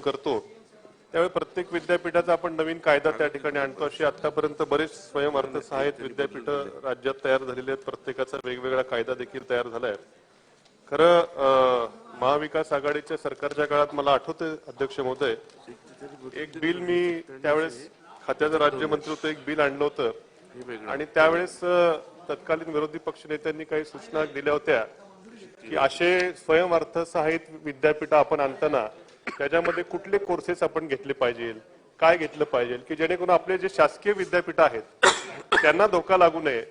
करतो त्यावेळी प्रत्येक विद्यापीठाचा आपण नवीन कायदा त्या ठिकाणी आणतो. अशी आतापर्यंत बरेच स्वयं अर्थसहाय्यित विद्यापीठ राज्यात तयार झालेली आहेत. प्रत्येकाचा वेगवेगळा कायदा देखील तयार झालाय खरं महाविकास आघाडीच्या सरकारच्या काळात मला आठवते अध्यक्ष महोदय एक बिल मी त्यावेळेस खात्याचं राज्यमंत्री होतं एक बिल आणलं होतं. आणि त्यावेळेस तत्कालीन विरोधी पक्षनेत्यांनी काही सूचना दिल्या होत्या की असे स्वयं अर्थसहाय्यित विद्यापीठ आपण आणताना त्याच्यामध्ये कुठले कोर्सेस आपण घेतले पाहिजे काय घेतलं पाहिजे की जेणेकरून आपले जे शासकीय विद्यापीठ आहेत त्यांना धोका लागू नये.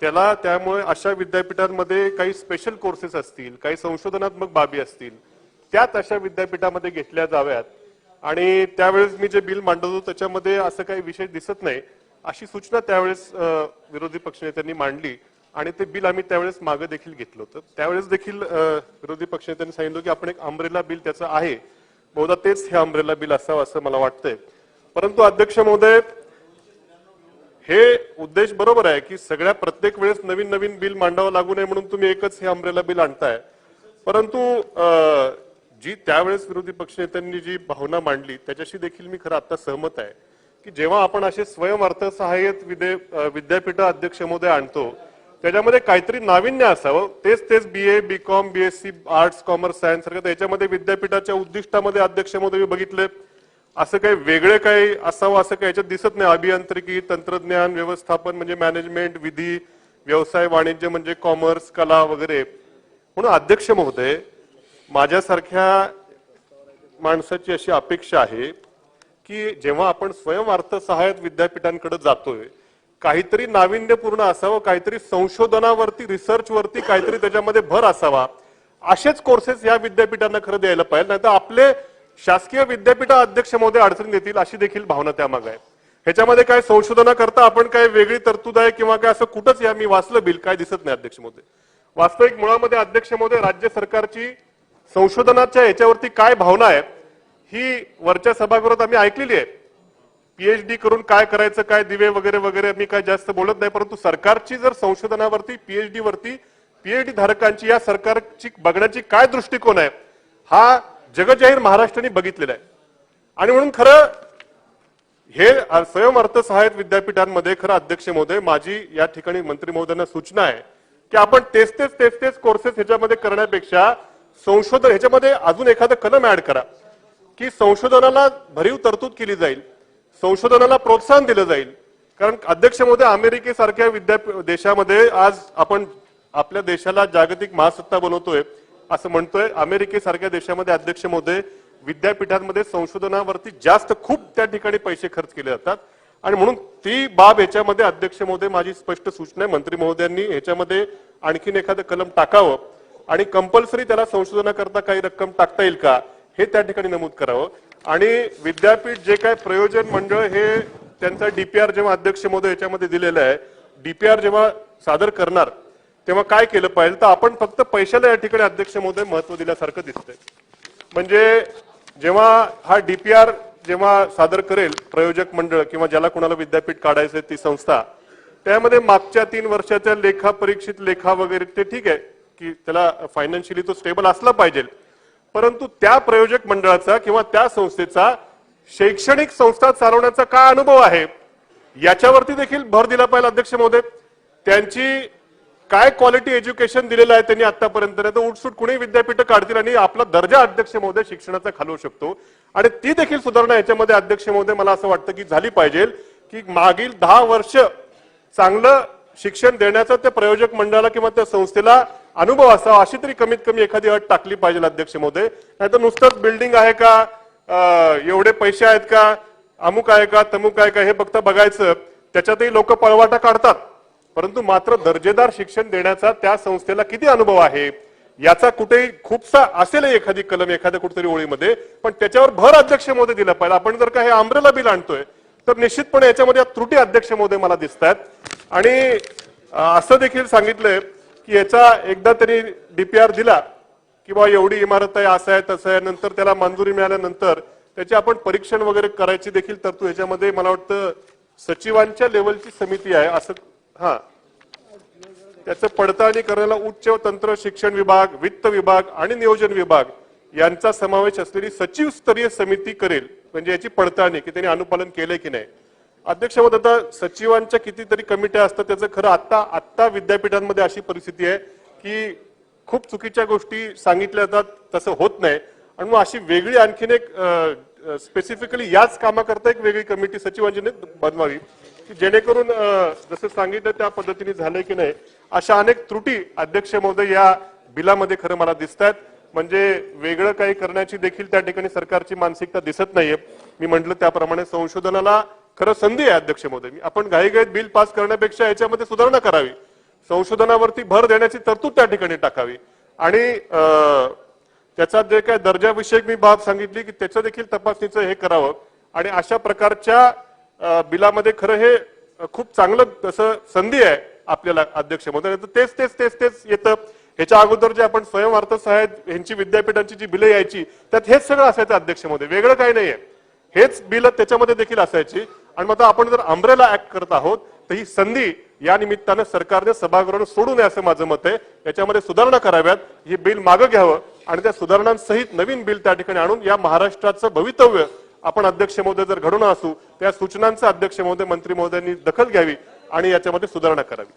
त्याला त्यामुळे अशा विद्यापीठांमध्ये काही स्पेशल कोर्सेस असतील काही संशोधनात्मक बाबी असतील त्यात अशा विद्यापीठामध्ये घेतल्या जाव्यात. आणि त्यावेळेस मी जे बिल मांडत होतो त्याच्यामध्ये असं काही विषय दिसत नाही. अशी सूचना त्यावेळेस विरोधी पक्षनेत्यांनी मांडली. आणि ते बिल आम्ही त्यावेळेस मागे देखील घेतलं होतं. त्यावेळेस देखील विरोधी पक्षनेत्यांनी सांगितलं की आपण एक आंब्रेला बिल त्याचं आहे. बहुधा तेच हे अम्ब्रेला बिल असावं असं मला वाटतंय. परंतु अध्यक्ष महोदय हे उद्देश बरोबर आहे की सगळ्या प्रत्येक वेळेस नवीन नवीन बिल मांडावं लागू नये म्हणून तुम्ही एकच हे अम्ब्रेला बिल आणताय. परंतु जी त्यावेळेस विरोधी पक्षनेत्यांनी जी भावना मांडली त्याच्याशी देखील मी खरं आता सहमत आहे की जेव्हा आपण असे स्वयं अर्थसहाय्यित विदे विद्यापीठ अध्यक्ष महोदय आणतो त्याच्यामध्ये काहीतरी नाविन्य असावं. तेच तेच B A B com BSc arts commerce science सारखं त्याच्यामध्ये विद्यापीठाच्या उद्दिष्टामध्ये अध्यक्षमध्ये मी बघितले. असं काही वेगळे काही असावं असं काही याच्यात दिसत नाही. अभियांत्रिकी तंत्रज्ञान व्यवस्थापन म्हणजे मॅनेजमेंट विधी व्यवसाय वाणिज्य म्हणजे कॉमर्स कला वगैरे. म्हणून अध्यक्ष महोदय माझ्यासारख्या माणसाची अशी अपेक्षा आहे की जेव्हा आपण स्वयं अर्थसहाय्यत विद्यापीठांकडे जातोय काहीतरी नाविन्यपूर्ण असावं काहीतरी संशोधनावरती रिसर्चवरती काहीतरी त्याच्यामध्ये भर असावा. असेच कोर्सेस या विद्यापीठांना खरं द्यायला पाहिजे नाही तर आपले शासकीय विद्यापीठ अध्यक्ष महोदय अडचणी देतील अशी देखील भावना त्यामागे आहे. ह्याच्यामध्ये काय संशोधनाकरता आपण काय वेगळी तरतूद आहे किंवा काय असं कुठंच या मी वाचलं बिल काय दिसत नाही अध्यक्ष महोदय. वास्तविक मुळामध्ये अध्यक्ष महोदय राज्य सरकारची संशोधनाच्या याच्यावरती काय भावना आहे ही वरच्या सभागृहात आम्ही ऐकलेली आहे. पीएचडी करून काय करायचं काय दिवे वगैरे वगैरे मी काय जास्त बोलत नाही परंतु सरकारची जर संशोधनावरती पीएचडी वरती पीएचडी धारकांची या सरकारची बघण्याची काय दृष्टिकोन आहे हा जगजाहीर महाराष्ट्राने बघितलेला आहे. आणि म्हणून खरं हे स्वयं अर्थसहाय्यक विद्यापीठांमध्ये खरं अध्यक्ष महोदय माझी या ठिकाणी मंत्री महोदयांना सूचना आहे की आपण तेच तेच तेच तेच कोर्सेस ह्याच्यामध्ये करण्यापेक्षा संशोधन ह्याच्यामध्ये अजून एखादं कलम ऍड करा की संशोधनाला भरीव तरतूद केली जाईल. संशोधनाला प्रोत्साहन दिलं जाईल. कारण अध्यक्ष महोदय अमेरिकेसारख्या विद्यापीठ देशामध्ये आज आपण आपल्या देशाला जागतिक महासत्ता बनवतोय असं म्हणतोय. अमेरिकेसारख्या देशामध्ये अध्यक्ष मोदी विद्यापीठांमध्ये संशोधनावरती जास्त खूप त्या ठिकाणी पैसे खर्च केले जातात. आणि म्हणून ती बाब याच्यामध्ये अध्यक्ष महोदय माझी स्पष्ट सूचना आहे. मंत्री महोदयांनी याच्यामध्ये आणखीन एखादं कलम टाकावं आणि कंपल्सरी त्याला संशोधनाकरता काही रक्कम टाकता येईल का हे त्या ठिकाणी नमूद करावं. आणि विद्यापीठ जे काय प्रयोजन मंडळ हे त्यांचा डीपीआर जेव्हा अध्यक्ष महोदय याच्यामध्ये दिलेलं आहे डीपीआर जेव्हा सादर करणार तेव्हा काय केलं पाहिजे? तर आपण फक्त पैशाला या ठिकाणी अध्यक्ष महोदय महत्त्व दिल्यासारखं दिसतंय. म्हणजे जेव्हा हा डीपीआर जेव्हा सादर करेल प्रयोजक मंडळ किंवा ज्याला कोणाला विद्यापीठ काढायचं ती संस्था त्यामध्ये मागच्या तीन वर्षाच्या लेखा परीक्षित लेखा वगैरे ते ठीक आहे की त्याला फायनान्शियली तो स्टेबल असला पाहिजे. परंतु त्या प्रयोजक मंडळाचा किंवा त्या संस्थेचा शैक्षणिक संस्था चालवण्याचा काय अनुभव आहे? याच्यावरती देखील भर दिला पाहिजे अध्यक्ष महोदय. त्यांची काय क्वालिटी एज्युकेशन दिलेलं आहे त्यांनी आतापर्यंत तर उठसूट कुणी विद्यापीठ काढतील आणि आपला दर्जा अध्यक्ष महोदय शिक्षणाचा खालवू शकतो. आणि ती देखील सुधारणा याच्यामध्ये अध्यक्ष महोदय मला असं वाटतं की झाली पाहिजे की मागील दहा वर्ष चांगलं शिक्षण देण्याचा त्या प्रयोजक मंडळाला किंवा त्या संस्थेला अनुभव असावा अशी तरी कमीत कमी एखादी अट टाकली पाहिजे अध्यक्ष महोदय. नाहीतर नुसतंच बिल्डिंग आहे का? एवढे पैसे आहेत का? अमुक आहे का? तमुक आहे का? हे फक्त बघायचं. त्याच्यातही लोक पळवाटा काढतात. परंतु मात्र दर्जेदार शिक्षण देण्याचा त्या संस्थेला किती अनुभव आहे? याचा कुठेही खूपसा असेल एखादी कलम एखाद्या कुठेतरी ओळीमध्ये पण त्याच्यावर भर अध्यक्ष महोदय दिला पाहिजे. आपण जर का हे आंब्रेला बिल आणतोय तर निश्चितपणे याच्यामध्ये त्रुटी अध्यक्ष महोदय मला दिसतात आणि असं देखील सांगितलंय की याचा एकदा तरी डीपीआर दिला की बाबा एवढी इमारत आहे असं आहे तसं आहे नंतर त्याला मंजुरी मिळाल्यानंतर त्याचे आपण परीक्षण वगैरे करायची देखील तरतूद याच्यामध्ये मला वाटतं सचिवांच्या लेवलची समिती आहे असं हा. त्याचं पडताळणी करायला उच्च तंत्र शिक्षण विभाग वित्त विभाग आणि नियोजन विभाग यांचा समावेश असलेली सचिव स्तरीय समिती करेल. म्हणजे याची पडताळणी की त्यांनी अनुपालन केलंय की नाही. अध्यक्ष आता सचिवांच्या कितीतरी कमिट्या असतात त्याचं खरं आत्ता आत्ता विद्यापीठांमध्ये अशी परिस्थिती आहे की खूप चुकीच्या गोष्टी सांगितल्या जातात तसं होत नाही. आणि मग अशी वेगळी आणखीन एक स्पेसिफिकली याच कामाकरता एक वेगळी कमिटी सचिवांची बनवावी की जेणेकरून जसं सांगितलं त्या पद्धतीने झालंय की नाही अशा अनेक त्रुटी अध्यक्ष महोदय या बिलामध्ये खरं मला दिसत आहेत म्हणजे वेगळं काही करण्याची देखील त्या ठिकाणी सरकारची मानसिकता दिसत नाहीये. मी म्हटलं त्याप्रमाणे संशोधनाला खरं संधी आहे अध्यक्ष महोदय आपण घाईघाईत बिल पास करण्यापेक्षा याच्यामध्ये सुधारणा करावी. संशोधनावरती भर देण्याची तरतूद त्या ठिकाणी टाकावी. आणि त्याचा जे काय दर्जाविषयक मी बाब सांगितली की त्याचं देखील तपासणीचं हे करावं. आणि अशा प्रकारच्या बिलामध्ये खरं हे खूप चांगलं तसं संधी आहे आपल्याला अध्यक्ष महोदय तर तेच तेच तेच तेच येतं. ह्याच्या अगोदर जे आपण स्वयं अर्थसहाय्य ह्यांची विद्यापीठांची जी बिलं यायची त्यात हेच सगळं असायचं अध्यक्ष महोदय वेगळं काही नाहीये. हेच बिल त्याच्यामध्ये देखील असायची. आणि मग आपण जर अम्ब्रेला ऍक्ट करत आहोत तर ही संधी या निमित्तानं सरकारने सभागृहानं सोडू नये असं माझं मत आहे. याच्यामध्ये सुधारणा कराव्यात हे बिल मागं घ्यावं आणि त्या सुधारणांसहित नवीन बिल त्या ठिकाणी आणून या महाराष्ट्राचं भवितव्य आपण अध्यक्ष महोदय जर घडून असू त्या सूचनांचं अध्यक्ष महोदय मंत्री महोदयांनी दखल घ्यावी आणि याच्यामध्ये सुधारणा करावी.